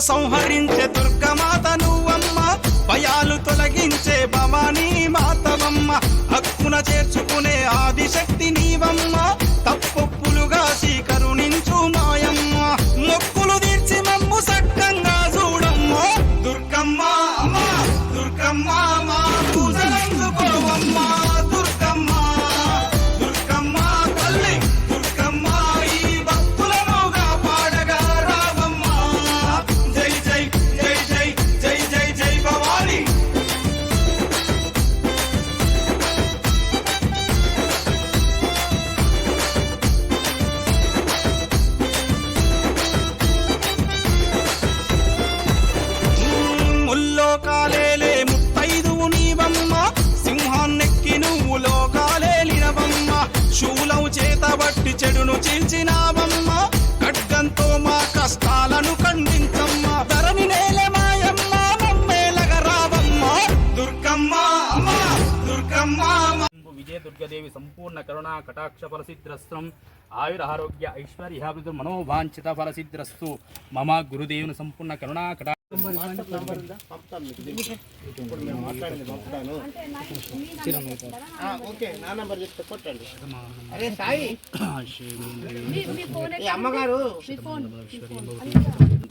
సంహరించే దుర్గమాత నువ్వమ్మ. భయాలు తొలగించే భవానీ మాతవమ్మ. హక్కున చేర్చుకునే ఆదిశక్తి నీవమ్మ. కష్టాలను ఖండించమ్మ ధరణి నేల మాయమ్మ మమ్మేలగ రావమ్మ. దుర్గమ్మ అమ్మ దుర్గమ్మ మా విజయ దుర్గదేవి సంపూర్ణ కరుణా కటాక్ష ఫలసిద్రస్తం ఆయురారోగ్య ఐశ్వర్యాభివృద్ధి మనోవాంఛిత ఫలసిద్రస్తు మమ గురుదేవుని సంపూర్ణ కరుణా కటా ఓకే నా నంబర్ చెప్తే కొట్టండి అరే సాయి ఈ అమ్మగారు.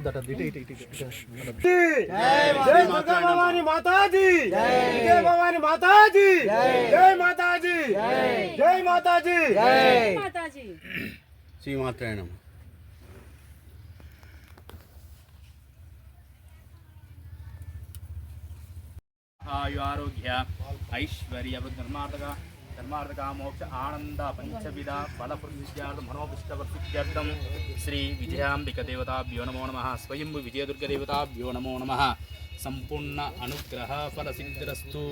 మీకు ఐడియా లేదా చెప్పండి ప్రతిరోజు అమ్మవారికి గుడ్. జై దుర్గా భవాని మాతాజీ జై భవాని మాతాజీ జై మాతాజీ జై మాతాజీ మాతాజీ శ్రీమాత్రాయణం ఆయు ఆరోగ్య ఐశ్వర్య ధర్మార్థక ధర్మార్థక మోక్ష ఆనంద పంచవిధ ఫలప్రసిద్ధ్యార్థం మనోభిష్టవర్సిద్ధ్యర్థం శ్రీ విజయాంబిక దేవతాభ్యో నమో నమ. స్వయంభు విజయదుర్గ దేవతాభ్యో నమో నమ. సంపూర్ణ అనుగ్రహ ఫలసిద్ధిరస్తు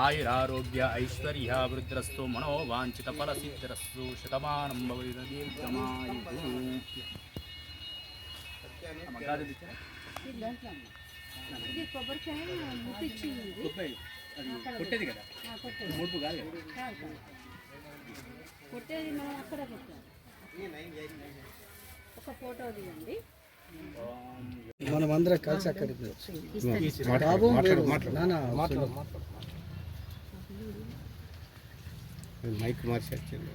ఆయురారోగ్య ఐశ్వర్య వృద్ధిరస్తు మనోవాంఛిత ఫలసిద్ధిరస్తు శతమానం భవతి దీర్ఘమాయు ఇది కొబ్బరికాయ ముట్టించింది కొట్టేది కదా? ముడుపు కాదు. కొట్టేది మనం అక్కడ ఒక ఫోటో తీయండి. మనం అందరం కలిసి అక్కడికి బాబు మైక్ మార్చి వచ్చింది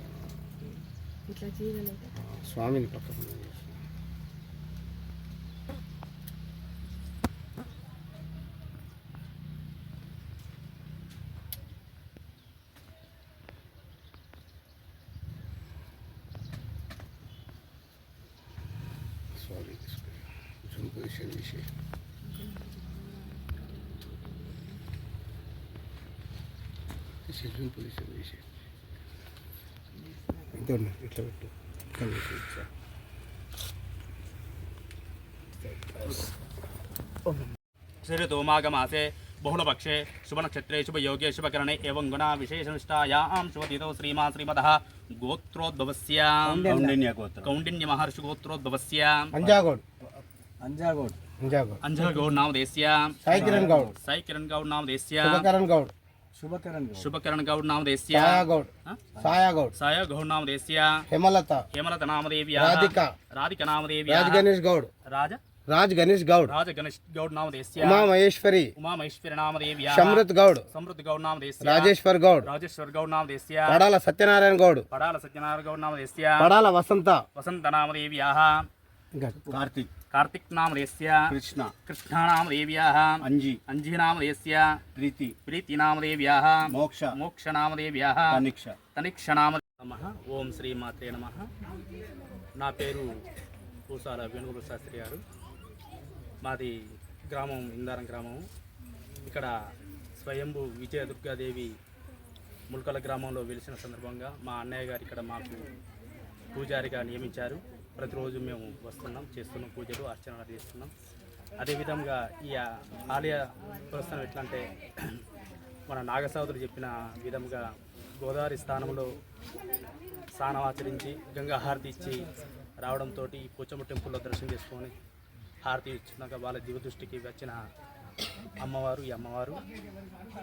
స్వామిని పక్కన స్వామి తీసుకుని పొజిషన్ చేసి సిజన్ పొజిషన్ చేసి ఇద్దరు ఇట్లా పెట్టు ఇట్లా పెట్టు बहुपक्षे शुभ नक्षत्र शुभ योगे शुभ किरण एवं गुणा विशेष गौड। शुभ साया श्रीमा श्रीमद गौड। कौंडिन्य महर्षि हेमलता। राधिका। राधिका नामदेव्या गणेश गौड। राजा? రాజ్ గణేష్ గౌడ్. రాజ గణేష్ గౌడ్ నామదేశ్య ఉమా మహేశ్వరి. ఉమా మహేశ్వరి నామదేవ్య. శమృత్ గౌడ్. సమృద్ధి గౌడ్ నామదేశ్య రాజేశ్వర్ గౌడ్. రాజేశ్వర్ గౌడ్ నామదేశ్య పడాల సత్యనారాయణ గౌడ్. పడాల సత్యనారాయణ గౌడ్ నామదేశ్య పడాల వసంత. వసంత నామదేవ్యాः కార్తిక్. కార్తిక్ నామదేశ్య కృష్ణ. కృష్ణ నామదేవ్యాः అంజి. అంజీ నామదేశ్య ప్రీతి. ప్రీతి నామదేవ్యాः మోక్ష. మోక్ష నామదేవ్యాः తనిక్ష. తనిక్ష నామ నమః. ఓం శ్రీ మాత్రే నమః. నా పేరు పూసాల వేణుగోపాల శాస్త్రి గారు. మాది గ్రామం ఇందారం గ్రామం. ఇక్కడ స్వయంభు విజయ దుర్గాదేవి ముల్కల గ్రామంలో వెలిసిన సందర్భంగా మా అన్నయ్య గారు ఇక్కడ మాకు పూజారిగా నియమించారు. ప్రతిరోజు మేము వస్తున్నాం చేస్తున్నాం పూజలు అర్చనలు చేస్తున్నాం. అదేవిధంగా ఈ ఆలయ ప్రస్థానం ఎట్లా అంటే మన నాగసాదులు చెప్పిన విధంగా గోదావరి స్థానంలో స్నానం ఆచరించి గంగా హారతి ఇచ్చి రావడంతో పోచమ్మ టెంపుల్లో దర్శనం చేసుకొని హారతి ఇచ్చినాక వాళ్ళ దివదృష్టికి వచ్చిన అమ్మవారు ఈ అమ్మవారు.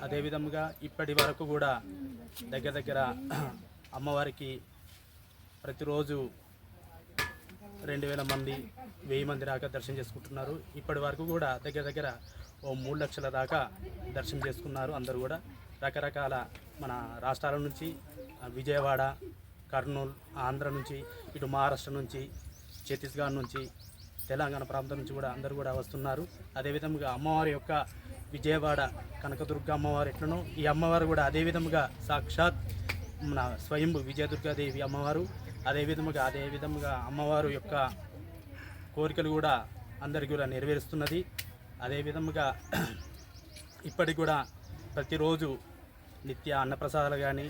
అదేవిధముగా ఇప్పటి వరకు కూడా దగ్గర దగ్గర అమ్మవారికి ప్రతిరోజు రెండు వేల మంది వెయ్యి మంది దాకా దర్శనం చేసుకుంటున్నారు. ఇప్పటి వరకు కూడా దగ్గర దగ్గర ఓ మూడు లక్షల దాకా దర్శనం చేసుకున్నారు అందరూ కూడా. రకరకాల మన రాష్ట్రాల నుంచి విజయవాడ కర్నూలు ఆంధ్ర నుంచి ఇటు మహారాష్ట్ర నుంచి ఛత్తీస్గఢ్ నుంచి తెలంగాణ ప్రాంతం నుంచి కూడా అందరూ కూడా వస్తున్నారు. అదేవిధంగా అమ్మవారి యొక్క విజయవాడ కనకదుర్గ అమ్మవారు ఎట్లనో ఈ అమ్మవారు కూడా అదే విధముగా సాక్షాత్ మన స్వయంభు విజయదుర్గాదేవి అమ్మవారు అదే విధముగా అదే విధముగా అమ్మవారు యొక్క కోరికలు కూడా అందరికీ కూడా నెరవేరుస్తున్నది. అదే విధముగా ఇప్పటికి కూడా ప్రతిరోజు నిత్య అన్నప్రసాదాలు కానీ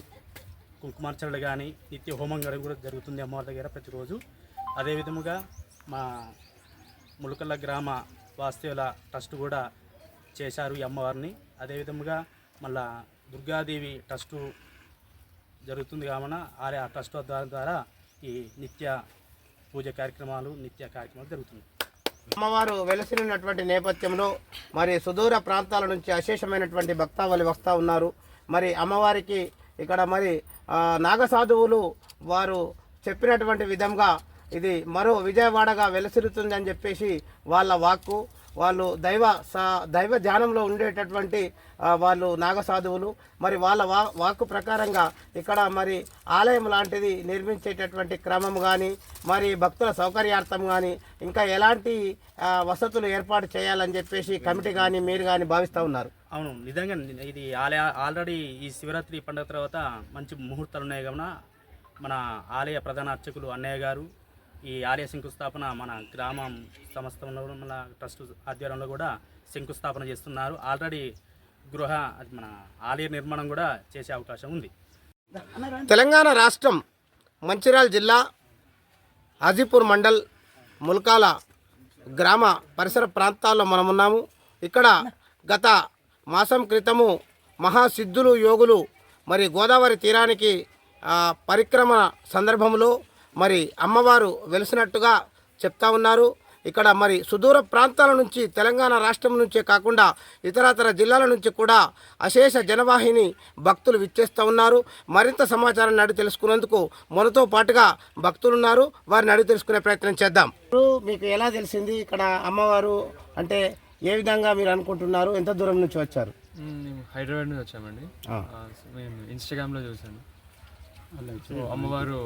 కుంకుమార్చనలు కానీ నిత్య హోమం కూడా జరుగుతుంది అమ్మవారి దగ్గర ప్రతిరోజు. అదేవిధముగా మా ములకల్ల గ్రామ వాస్తవ్యుల ట్రస్ట్ కూడా చేశారు ఈ అమ్మవారిని. అదేవిధంగా మళ్ళా దుర్గాదేవి ట్రస్టు జరుగుతుంది కావున ఆరే ఆ ట్రస్ట్ ద్వారా ద్వారా ఈ నిత్య పూజ కార్యక్రమాలు నిత్య కార్యక్రమాలు జరుగుతుంది అమ్మవారు వెలసినటువంటి నేపథ్యంలో మరి సుదూర ప్రాంతాల నుంచి అశేషమైనటువంటి భక్తావళి వస్తూ ఉన్నారు. మరి అమ్మవారికి ఇక్కడ మరి నాగసాధువులు వారు చెప్పినటువంటి విధంగా ఇది మరో విజయవాడగా వెలసిరుతుంది అని చెప్పేసి వాళ్ళ వాక్కు. వాళ్ళు దైవ సా దైవ ధ్యానంలో ఉండేటటువంటి వాళ్ళు నాగసాధువులు. మరి వాళ్ళ వా వాక్కు ప్రకారంగా ఇక్కడ మరి ఆలయం లాంటిది నిర్మించేటటువంటి క్రమం కానీ మరి భక్తుల సౌకర్యార్థం కానీ ఇంకా ఎలాంటి వసతులు ఏర్పాటు చేయాలని చెప్పేసి కమిటీ కానీ మీరు కానీ భావిస్తూ ఉన్నారు. అవును నిజంగా ఇది ఆలయ ఆల్రెడీ ఈ శివరాత్రి పండుగ తర్వాత మంచి ముహూర్తాలు ఉన్నాయి. కావున మన ఆలయ ప్రధాన అర్చకులు అన్నయ్య గారు ఈ ఆలయ శంకుస్థాపన మన గ్రామం సంస్థలో మన ట్రస్ట్ ఆధ్వర్యంలో కూడా శంకుస్థాపన చేస్తున్నారు. ఆల్రెడీ గృహ మన ఆలయ నిర్మాణం కూడా చేసే అవకాశం ఉంది. తెలంగాణ రాష్ట్రం మంచిర్యాల జిల్లా హాజీపూర్ మండల్ ముల్కాల గ్రామ పరిసర ప్రాంతాల్లో మనం ఉన్నాము. ఇక్కడ గత మాసం క్రితము మహాసిద్ధులు యోగులు మరి గోదావరి తీరానికి పరిక్రమ సందర్భంలో మరి అమ్మవారు వెలిసినట్టుగా చెప్తా ఉన్నారు. ఇక్కడ మరి సుదూర ప్రాంతాల నుంచి తెలంగాణ రాష్ట్రం నుంచే కాకుండా ఇతరతర జిల్లాల నుంచి కూడా అశేష జనవాహిని భక్తులు విచ్చేస్తూ ఉన్నారు. మరింత సమాచారాన్ని అడిగి తెలుసుకునేందుకు మనతో పాటుగా భక్తులు ఉన్నారు వారిని అడిగి తెలుసుకునే ప్రయత్నం చేద్దాం. మీకు ఎలా తెలిసింది ఇక్కడ అమ్మవారు అంటే ఏ విధంగా మీరు అనుకుంటున్నారు? ఎంత దూరం నుంచి వచ్చారు? హైదరాబాద్ నుంచి వచ్చామండి. మేము ఇన్స్టాగ్రామ్లో చూసాను అమ్మవారు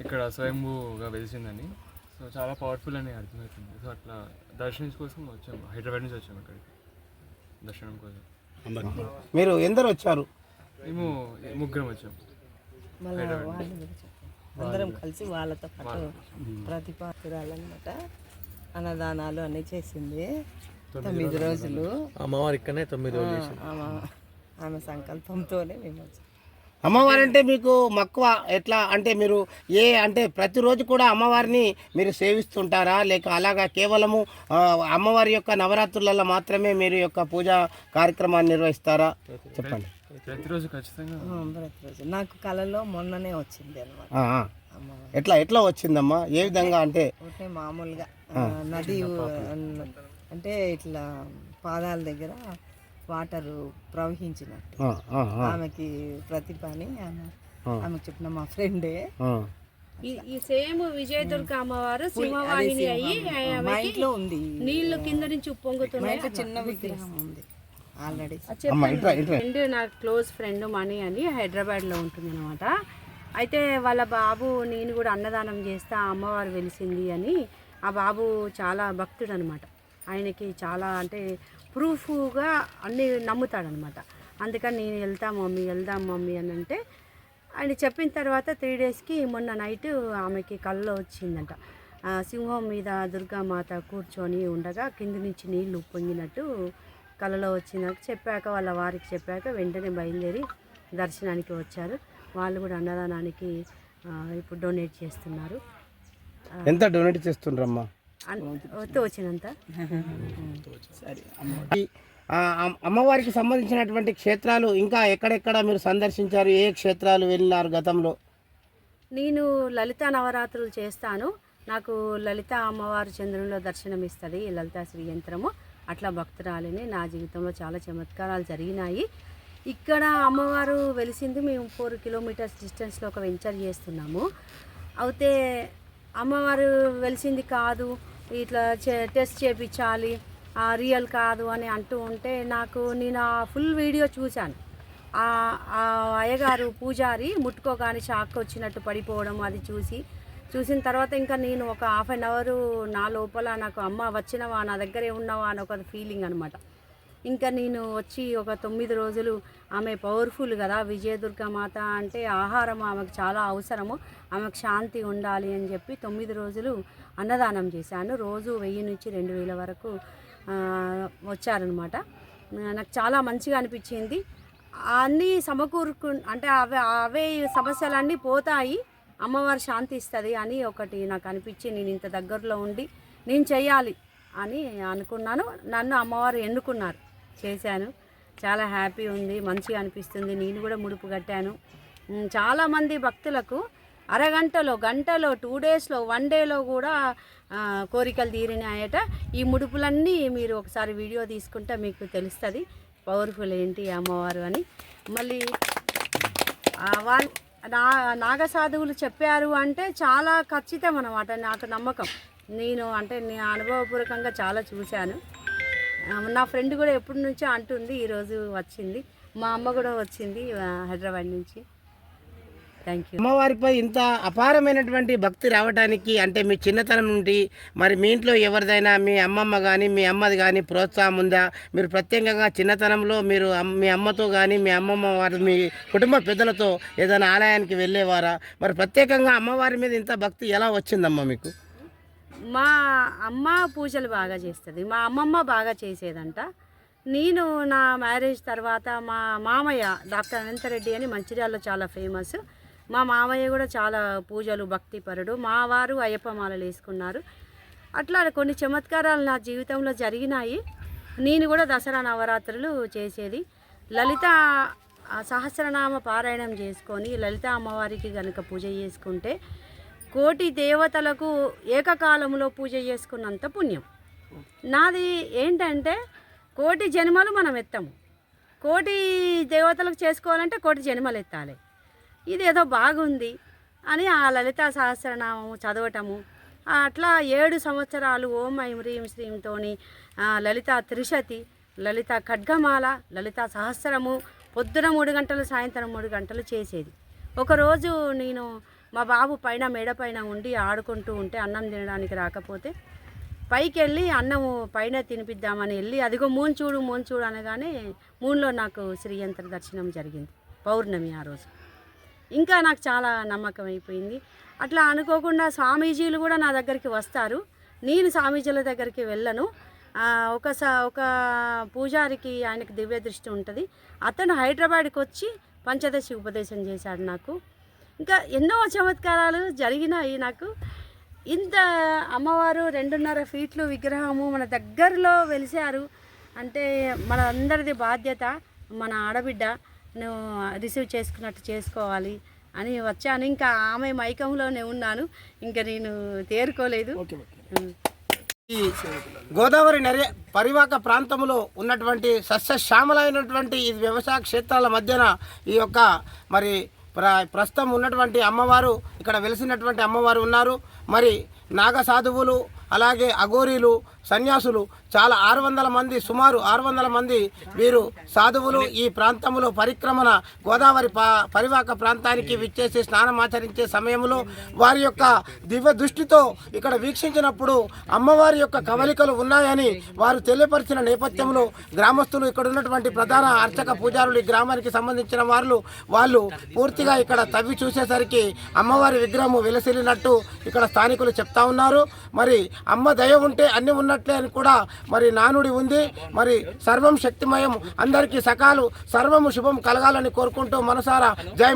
ఇక్కడ స్వయంభూగా వెలిసిందని. సో చాలా పవర్ఫుల్ అని అర్థమవుతుంది. సో అట్లా దర్శనం కోసం వచ్చాము హైదరాబాద్ నుంచి వచ్చాము ఇక్కడికి దర్శనం కోసం. మీరు ఎందరు వచ్చారు? మేము ముగ్గురం వచ్చాము అందరం కలిసి వాళ్ళతో పాటు ప్రతిపాదురాలన్నమాట అన్నదానాలు అన్నీ చేసింది. తొమ్మిది రోజులు. అమ్మవారి ఇక్కడనే తొమ్మిది రోజులు ఆ, చేసింది. ఆమె ఆమె సంకల్పంతోనే మేము వచ్చాం. అమ్మవారు అంటే మీకు మక్కువ ఎట్లా? అంటే మీరు ఏ అంటే ప్రతిరోజు కూడా అమ్మవారిని మీరు సేవిస్తుంటారా? లేక అలాగా కేవలము అమ్మవారి యొక్క నవరాత్రులలో మాత్రమే మీరు యొక్క పూజా కార్యక్రమాన్ని నిర్వహిస్తారా? చెప్పండి. ప్రతిరోజు ఖచ్చితంగా. నాకు కళలో మొన్ననే వచ్చింది అనమాట ఎట్లా ఎట్లా వచ్చిందమ్మా? ఏ విధంగా అంటే మామూలుగా నది అంటే ఇట్లా పాదాల దగ్గర వాటర్ ప్రవహించినట్టు. ఆ, ఆ, ఆ, ఆమెకి ప్రతిభ అని ఆమె చెప్పిన మా ఫ్రెండే. ఈ ఈ సేమ్ విజయదుర్గ అమ్మవారు సింహవాహిని అయ్యి మా ఇంట్లో ఉంది. నీళ్ళు కింద నుంచి ఉప్పొంగుతున్నాయి చిన్న విగ్రహం ఉంది ఆల్రెడీ. ఫ్రెండ్ నా క్లోజ్ ఫ్రెండ్ మణి అని హైదరాబాద్లో ఉంటుంది అనమాట అయితే వాళ్ళ బాబు నేను కూడా అన్నదానం చేస్తా అమ్మవారు వెలిసింది అని ఆ బాబు చాలా భక్తుడు అనమాట ఆయనకి చాలా అంటే ప్రూఫ్గా అన్నీ నమ్ముతాడనమాట. అందుకని నేను వెళ్తాం మమ్మీ వెళ్దాం మమ్మీ అని అంటే ఆయన చెప్పిన తర్వాత త్రీ డేస్కి మొన్న నైట్ ఆమెకి కళ్ళలో వచ్చిందంట. సింహం మీద దుర్గామాత కూర్చొని ఉండగా కింది నుంచి నీళ్ళు పొంగినట్టు కళ్ళలో వచ్చిందని చెప్పాక వాళ్ళ వారికి చెప్పాక వెంటనే బయలుదేరి దర్శనానికి వచ్చారు. వాళ్ళు కూడా అన్నదానానికి ఇప్పుడు డొనేట్ చేస్తున్నారు. ఎంత డొనేట్ చేస్తున్నారమ్మా ఆ, అమ్- అమ్మవారికి సంబంధించినటువంటి క్షేత్రాలు ఇంకా ఎక్కడెక్కడ మీరు సందర్శించారు? ఏ క్షేత్రాలు వెళ్ళినారు గతంలో? నేను లలిత నవరాత్రులు చేస్తాను. నాకు లలిత అమ్మవారు చంద్రునిలో దర్శనం ఇస్తుంది ఈ లలితా శ్రీ యంత్రము. అట్లా భక్తురాలిని నా జీవితంలో చాలా చమత్కారాలు జరిగినాయి. ఇక్కడ అమ్మవారు వెలిసింది మేము ఫోర్ కిలోమీటర్స్ డిస్టెన్స్లో ఒక వెంచర్ చేస్తున్నాము. అయితే అమ్మవారు వెలిసింది కాదు ఇట్లా చే- టెస్ట్ చేపించాలి ఆ, రియల్ కాదు అని అంటూ ఉంటే నాకు నేను ఆ ఫుల్ వీడియో చూశాను. ఆ ఆ అయ్యగారు పూజారి ముట్టుకోగానే షాక్ వచ్చినట్టు పడిపోవడం అది చూసి చూసిన తర్వాత ఇంకా నేను ఒక హాఫ్ అన్ అవర్ నా లోపల నాకు అమ్మ వచ్చినవా నా దగ్గరే ఉన్నావా అని ఒక ఫీలింగ్ అనమాట ఇంకా నేను వచ్చి ఒక తొమ్మిది రోజులు ఆమె పవర్ఫుల్ కదా విజయదుర్గ మాత అంటే ఆహారం ఆమెకు చాలా అవసరము ఆమెకు శాంతి ఉండాలి అని చెప్పి తొమ్మిది రోజులు అన్నదానం చేశాను. రోజు వెయ్యి నుంచి రెండు వేల వరకు వచ్చారనమాట నాకు చాలా మంచిగా అనిపించింది. అన్నీ సమకూరుకు అంటే అవే అవే సమస్యలన్నీ పోతాయి అమ్మవారు శాంతి ఇస్తుంది అని ఒకటి నాకు అనిపించి నేను ఇంత దగ్గరలో ఉండి నేను చేయాలి అని అనుకున్నాను. నన్ను అమ్మవారు ఎన్నుకున్నారు. చేశాను. చాలా హ్యాపీ ఉంది మంచిగా అనిపిస్తుంది. నేను కూడా ముడుపు కట్టాను. చాలామంది భక్తులకు అరగంటలో గంటలో టూ డేస్లో వన్ డేలో కూడా కోరికలు తీరినాయట. ఈ ముడుపులన్నీ మీరు ఒకసారి వీడియో తీసుకుంటే మీకు తెలుస్తుంది. పవర్ఫుల్ ఏంటి అమ్మవారు అని. మళ్ళీ వాళ్ళ నా నాగసాధువులు చెప్పారు అంటే చాలా ఖచ్చితం అన్నమాట నాకు నమ్మకం. నేను అంటే నేను అనుభవపూర్వకంగా చాలా చూశాను. నా ఫ్రెండ్ కూడా ఎప్పటి నుంచో అంటుంది ఈరోజు వచ్చింది. మా అమ్మ కూడా వచ్చింది హైదరాబాద్ నుంచి. థ్యాంక్ యూ అమ్మవారిపై ఇంత అపారమైనటువంటి భక్తి రావడానికి అంటే మీ చిన్నతనం నుండి మరి మీ ఇంట్లో ఎవరిదైనా మీ అమ్మమ్మ కానీ మీ అమ్మది కానీ ప్రోత్సాహం ఉందా? మీరు ప్రత్యేకంగా చిన్నతనంలో మీరు మీ అమ్మతో కానీ మీ అమ్మమ్మ వారి మీ కుటుంబ పెద్దలతో ఏదైనా ఆలయానికి వెళ్ళేవారా? మరి ప్రత్యేకంగా అమ్మవారి మీద ఇంత భక్తి ఎలా వచ్చిందమ్మా మీకు? మా అమ్మ పూజలు బాగా చేస్తుంది. మా అమ్మమ్మ బాగా చేసేదంట. నేను నా మ్యారేజ్ తర్వాత మా మామయ్య డాక్టర్ అనంతరెడ్డి అని మంచిర్యాలలో చాలా ఫేమస్. మా మామయ్య కూడా చాలా పూజలు భక్తిపరుడు. మా వారు అయ్యప్ప మాలలు వేసుకున్నారు. అట్లా కొన్ని చమత్కారాలు నా జీవితంలో జరిగినాయి. నేను కూడా దసరా నవరాత్రులు చేసేది. లలిత సహస్రనామ పారాయణం చేసుకొని లలిత అమ్మవారికి కనుక పూజ చేసుకుంటే కోటి దేవతలకు ఏకకాలంలో పూజ చేసుకున్నంత పుణ్యం. నాది ఏంటంటే కోటి జన్మలు మనం ఎత్తాము. కోటి దేవతలకు చేసుకోవాలంటే కోటి జన్మలు ఎత్తాలి. ఇది ఏదో బాగుంది అని ఆ లలిత సహస్రనామము చదవటము అట్లా ఏడు సంవత్సరాలు ఓం ఐం హ్రీం శ్రీంతోని లలిత త్రిశతి లలిత ఖడ్గమాల లలిత సహస్రము పొద్దున మూడు గంటలు సాయంత్రం మూడు గంటలు చేసేది. ఒకరోజు నేను మా బాబు పైన మేడ పైన ఉండి ఆడుకుంటూ ఉంటే అన్నం తినడానికి రాకపోతే పైకి వెళ్ళి అన్నము పైన తినిపిద్దామని వెళ్ళి అదిగో మూన్ చూడు మూన్ చూడు అనగానే మూన్లో నాకు శ్రీయంత్ర దర్శనం జరిగింది పౌర్ణమి ఆ రోజు. ఇంకా నాకు చాలా నమ్మకం అయిపోయింది. అట్లా అనుకోకుండా స్వామీజీలు కూడా నా దగ్గరికి వస్తారు. నేను స్వామీజీల దగ్గరికి వెళ్ళను. ఆ, ఒక ఒక పూజారికి ఆయనకు దివ్య దృష్టి ఉంటుంది. అతను హైదరాబాద్కి వచ్చి పంచదశి ఉపదేశం చేశాడు నాకు. ఇంకా ఎన్నో చమత్కారాలు జరిగినాయి నాకు. ఇంత అమ్మవారు రెండున్నర ఫీట్లు విగ్రహము మన దగ్గరలో వెలిసారు అంటే మన అందరిది బాధ్యత మన ఆడబిడ్డ నువ్వు రిసీవ్ చేసుకున్నట్టు చేసుకోవాలి అని వచ్చాను. ఇంకా ఆమె మైకంలోనే ఉన్నాను. ఇంకా నేను తేరుకోలేదు. గోదావరి నరే పరివాహక ప్రాంతంలో ఉన్నటువంటి సస్యశ్యామలైనటువంటి ఈ వ్యవసాయ క్షేత్రాల మధ్యన ఈ యొక్క మరి ప్ర ప్రస్తుతం ఉన్నటువంటి అమ్మవారు ఇక్కడ వెలిసినటువంటి అమ్మవారు ఉన్నారు. మరి నాగ సాధువులు అలాగే అఘోరీలు సన్యాసులు చాలా ఆరు వందల మంది సుమారు ఆరు వందల మంది వీరు సాధువులు ఈ ప్రాంతంలో పరిక్రమణ గోదావరి ప పరివాహక ప్రాంతానికి విచ్చేసి స్నానం ఆచరించే సమయంలో వారి యొక్క దివ్య దృష్టితో ఇక్కడ వీక్షించినప్పుడు అమ్మవారి యొక్క కవలికలు ఉన్నాయని వారు తెలియపరిచిన నేపథ్యంలో గ్రామస్తులు ఇక్కడ ఉన్నటువంటి ప్రధాన అర్చక పూజారులు ఈ గ్రామానికి సంబంధించిన వాళ్ళు వాళ్ళు పూర్తిగా ఇక్కడ తవ్వి చూసేసరికి అమ్మవారి విగ్రహము విలసిల్లినట్టు ఇక్కడ స్థానికులు చెప్తా ఉన్నారు. మరి అమ్మ దయ ఉంటే అన్ని ఉన్నట్లే అని కూడా మరి నానుడి ఉంది. మరి సర్వం శక్తిమయం. అందరికీ సకాలు సర్వము శుభం కలగాలని కోరుకుంటూ మనసారా జై